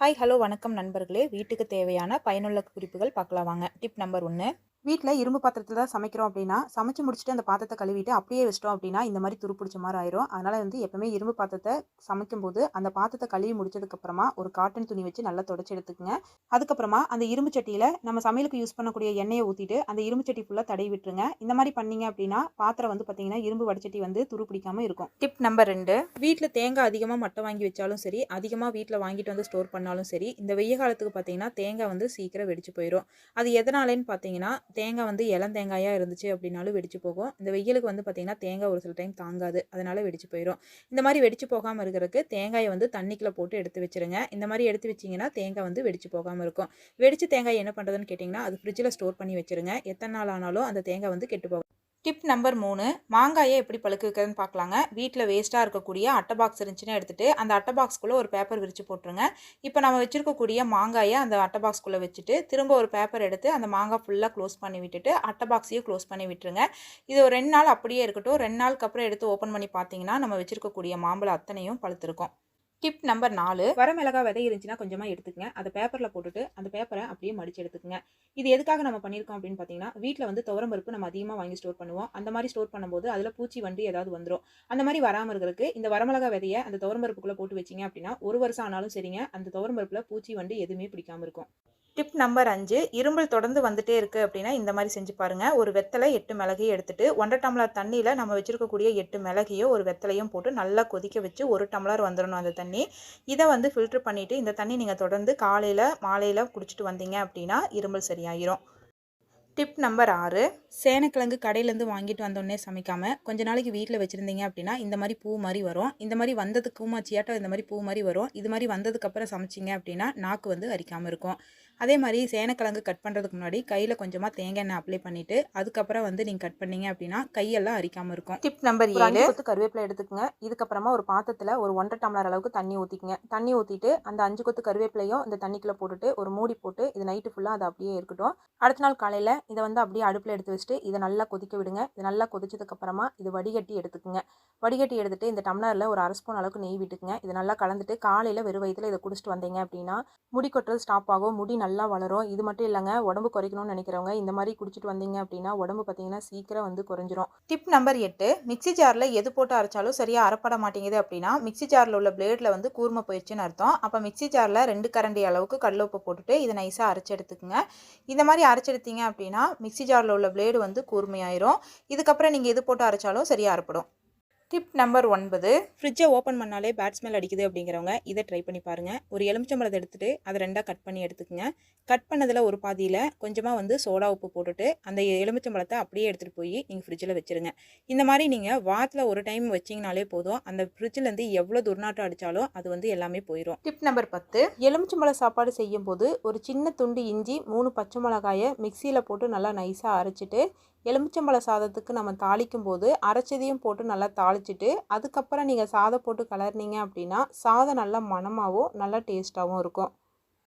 Hi hello வணக்கம் நண்பர்களே. வீட்டுக்கு தேவையான பயனுள்ள குறிப்புகள் பார்க்கலாம் வாங்க. டிப் நம்பர் ஒன்று வீட்டில் இரும்பு பாத்திரத்தில் தான் சமைக்கிறோம் அப்படின்னா சமைச்சு முடிச்சுட்டு அந்த பாத்திரத்தை கழுவிட்டு அப்படியே வச்சிட்டோம் அப்படின்னா இந்த மாதிரி துரு பிடிச்ச மாதிரி ஆயிரும். அதனால் வந்து எப்பவுமே இரும்பு பாத்திரத்தை சமைக்கும்போது அந்த பாத்திரத்தை கழுவி முடிச்சதுக்கப்புறமா ஒரு காட்டன் துணி வச்சு நல்லா தொடச்சி எடுத்துக்கங்க. அதுக்கப்புறமா அந்த இரும்பு சட்டியில் நம்ம சமையலுக்கு யூஸ் பண்ணக்கூடிய எண்ணெயை ஊற்றிட்டு அந்த இரும்பு சட்டி ஃபுல்லாக தடவி விட்டுருங்க. இந்த மாதிரி பண்ணீங்க அப்படின்னா பாத்திரம் வந்து பார்த்தீங்கன்னா இரும்பு வடிச்சட்டி வந்து துரு பிடிக்காமல் இருக்கும். டிப் நம்பர் ரெண்டு. வீட்டில் தேங்காய் அதிகமாக மட்டை வாங்கி வச்சாலும் சரி அதிகமாக வீட்டில் வாங்கிட்டு வந்து ஸ்டோர் பண்ணாலும் சரி இந்த வெய்ய காலத்துக்கு பார்த்தீங்கன்னா தேங்காய் வந்து சீக்கிரம் வெடிச்சு போயிடும் அது எதனாலேன்னு பார்த்தீங்கன்னா தேங்காய் வந்து இளம் தேங்காயாக இருந்துச்சு அப்படின்னாலும் வெடிச்சு போகும். இந்த வெயிலுக்கு வந்து பார்த்திங்கன்னா தேங்காய் ஒரு சில டைம் தாங்காது. அதனால் வெடிச்சு போயிடும் இந்த மாதிரி வெடிச்சு போகாமல் இருக்கிறதுக்கு தேங்காயை வந்து தண்ணிக்குள்ள போட்டு எடுத்து வச்சிருங்க. இந்த மாதிரி எடுத்து வச்சிங்கன்னா தேங்காய் வந்து வெடிச்சு போகாமல் இருக்கும். வெடிச்சு தேங்காய் என்ன பண்ணுறதுன்னு கேட்டிங்கன்னா அது ஃப்ரிட்ஜில் ஸ்டோர் பண்ணி வச்சுருங்க. எத்தனை நாள் ஆனாலும் அந்த தேங்காய் வந்து கெட்டு போகும் டிப் நம்பர் மூணு மாங்காயை எப்படி பழுக்க வைக்கிறதுன்னு பார்க்கலாங்க வீட்டில் வேஸ்ட்டாக இருக்கக்கூடிய அட்டை பாக்ஸ் இருந்துச்சுன்னா எடுத்துகிட்டு அந்த அட்டை பாக்ஸ்க்குள்ளே ஒரு பேப்பர் விரித்து போட்டுருங்க. இப்போ நம்ம வச்சுருக்கக்கூடிய மாங்காயை அந்த அட்டை பாக்ஸ்க்குள்ளே வச்சுட்டு திரும்ப ஒரு பேப்பர் எடுத்து அந்த மாங்காய் ஃபுல்லாக க்ளோஸ் பண்ணி விட்டுட்டு அட்டை பாக்ஸையும் க்ளோஸ் பண்ணி விட்டுருங்க. இது ஒரு ரெண்டு நாள் அப்படியே இருக்கட்டும். ரெண்டு நாளுக்கு அப்புறம் எடுத்து ஓப்பன் பண்ணி பார்த்தீங்கன்னா நம்ம வச்சுருக்கக்கூடிய மாம்பழம் அத்தனையும் பழுத்திருக்கும். டிப் நம்பர் நாலு. வரமிளகா விதை இருந்துச்சுன்னா கொஞ்சமாக எடுத்துக்கங்க. அதை பேப்பரில் போட்டுட்டு அந்த பேப்பரை அப்படியே மடிச்சு எடுத்துக்கங்க. இது எதுக்காக நம்ம பண்ணியிருக்கோம் அப்படின்னு பார்த்தீங்கன்னா வீட்டில் வந்து துவரம் பருப்பு நம்ம அதிகமாக வாங்கி ஸ்டோர் பண்ணுவோம். அந்த மாதிரி ஸ்டோர் பண்ணும்போது அதில் பூச்சி வண்டு ஏதாவது வந்துடும் அந்த மாதிரி வராமல் இருக்கிறதுக்கு இந்த வரமிளகா விதையை அந்த துவரம் பருப்புக்குள்ளே போட்டு வச்சிங்க அப்படின்னா ஒரு வருஷம் ஆனாலும் சரிங்க. அந்த துவரம் பருப்பில் பூச்சி வண்டு எதுவுமே பிடிக்காமல் இருக்கும். டிப் நம்பர் அஞ்சு இரும்பல் தொடர்ந்து வந்துட்டே இருக்குது அப்படின்னா இந்த மாதிரி செஞ்சு பாருங்கள் ஒரு வெத்தலை எட்டு மிளகையும் எடுத்துகிட்டு ஒன்றரை டம்ளர் தண்ணியில் நம்ம வச்சுருக்கக்கூடிய எட்டு மிளகையோ ஒரு வெத்தலையும் போட்டு நல்லா கொதிக்க வச்சு ஒரு டம்ளர் வந்துடணும் அந்த தண்ணி. இதை வந்து ஃபில்ட்ரு பண்ணிவிட்டு இந்த தண்ணி நீங்கள் தொடர்ந்து காலையில் மாலையில் குடிச்சிட்டு வந்தீங்க அப்படின்னா இருமல் சரியாயிரும். டிப் நம்பர் ஆறு சேனக்கிழங்கு கடையிலேருந்து வாங்கிட்டு வந்தோடனே சமைக்காமல் கொஞ்ச நாளைக்கு வீட்டில் வச்சுருந்தீங்க அப்படின்னா இந்த மாதிரி பூ மாதிரி வரும். இந்த மாதிரி வந்ததுக்கு கூமாச்சியாட்டம் இந்த மாதிரி பூ மாதிரி வரும். இது மாதிரி வந்ததுக்கப்புறம் சமைச்சிங்க அப்படின்னா நாக்கு வந்து அரிக்காமல் இருக்கும். அதே மாதிரி சேனக்கிழங்கு கட் பண்ணுறதுக்கு முன்னாடி கையில் கொஞ்சமாக தேங்காய் எண்ணெய் அப்ளை பண்ணிவிட்டு அதுக்கப்புறம் வந்து நீங்கள் கட் பண்ணீங்க அப்படின்னா கையெல்லாம் அரிக்காமல் இருக்கும். டிப் நம்பர் அஞ்சு கொத்து கருவேப்பிலை எடுத்துக்கங்க. இதுக்கப்புறமா ஒரு பாத்திரத்தில் ஒரு ஒன்றரை டம்ளர் அளவுக்கு தண்ணி ஊற்றிக்கங்க தண்ணி ஊற்றிட்டு அந்த அஞ்சு கொத்து கருவேப்பிலையும் இந்த தண்ணிக்குள்ளே போட்டுட்டு ஒரு மூடி போட்டு இது நைட்டு ஃபுல்லாக அது அப்படியே இருக்கட்டும். அடுத்த நாள் காலையில் இதை வந்து அப்படியே அடுப்பில் எடுத்து வச்சுட்டு இதை நல்லா கொதிக்க விடுங்க. இது நல்லா கொதிச்சதுக்கப்புறமா இது வடிகட்டி எடுத்துக்குங்க. வடிகட்டி எடுத்துட்டு இந்த டம்ளரில் ஒரு அரை ஸ்பூன் அளவுக்கு நெய் விட்டுக்குங்க. இது நல்லா கலந்துட்டு காலையில் வெறும் வயிற்றுல இதை குடிச்சிட்டு வந்தீங்க அப்படின்னா முடி கொட்டுறது ஸ்டாப் ஆகும். முடி நல்லா வளரும். இது மட்டும் இல்லைங்க உடம்பு குறைக்கணும்னு நினைக்கிறவங்க இந்த மாதிரி குடிச்சிட்டு வந்தீங்க அப்படின்னா உடம்பு பார்த்தீங்கன்னா சீக்கிரம் வந்து குறைஞ்சிரும். டிப் நம்பர் எட்டு மிக்சி ஜாரில் எது போட்டு அரைச்சாலும் சரியாக அரைப்பட மாட்டேங்குது அப்படின்னா மிக்ஸி ஜாரில் உள்ள பிளேடில் வந்து கூர்மை போயிடுச்சுன்னு அர்த்தம். அப்போ மிக்ஸி ஜாரில் ரெண்டு கரண்டி அளவுக்கு கடலுப்பு போட்டுட்டு இதை நைஸாக அரைச்சி எடுத்துக்குங்க. இந்த மாதிரி அரைச்செடுத்தீங்க அப்படின்னா மிக்ஸி ஜாரில் உள்ள பிளேடு வந்து கூர்மையாயிரும். இதுக்கப்புறம் நீங்கள் எது போட்டு அரைச்சாலும் சரியாக அரைப்படும் டிப் நம்பர் ஒன்பது. ஃப்ரிட்ஜை ஓப்பன் பண்ணாலே பேட் ஸ்மெல் அடிக்குது அப்படிங்கிறவங்க இதை ட்ரை பண்ணி பாருங்கள் ஒரு எலுமிச்சம்பழத்தை எடுத்துகிட்டு அதை ரெண்டாக கட் பண்ணி எடுத்துக்கங்க. கட் பண்ணதில் ஒரு பாதியில் கொஞ்சமாக வந்து சோடா உப்பு போட்டுட்டு அந்த எலுமிச்சம்பழத்தை அப்படியே எடுத்துகிட்டு போய் நீங்கள் ஃப்ரிட்ஜில் வச்சுருங்க. இந்த மாதிரி நீங்கள் வாரத்தில் ஒரு டைம் வச்சிங்கனாலே போதும். அந்த ஃப்ரிட்ஜிலேருந்து எவ்வளோ துர்நாற்றம் அடித்தாலும் அது வந்து எல்லாமே போயிடும் டிப் நம்பர் பத்து. எலுமிச்சம்பழ சாப்பாடு செய்யும்போது ஒரு சின்ன துண்டு இஞ்சி மூணு பச்சை மிளகாயை மிக்சியில் போட்டு நல்லா நைஸாக அரைச்சிட்டு எலுமிச்சம்பழ சாதத்துக்கு நம்ம தாளிக்கும் போது அரைச்சதையும் போட்டு நல்லா தாளிச்சிட்டு அதுக்கப்புறம் நீங்கள் சாதம் போட்டு கலர்னீங்க அப்படின்னா சாதம் நல்லா மணமாகவும் நல்லா டேஸ்ட்டாகவும் இருக்கும்.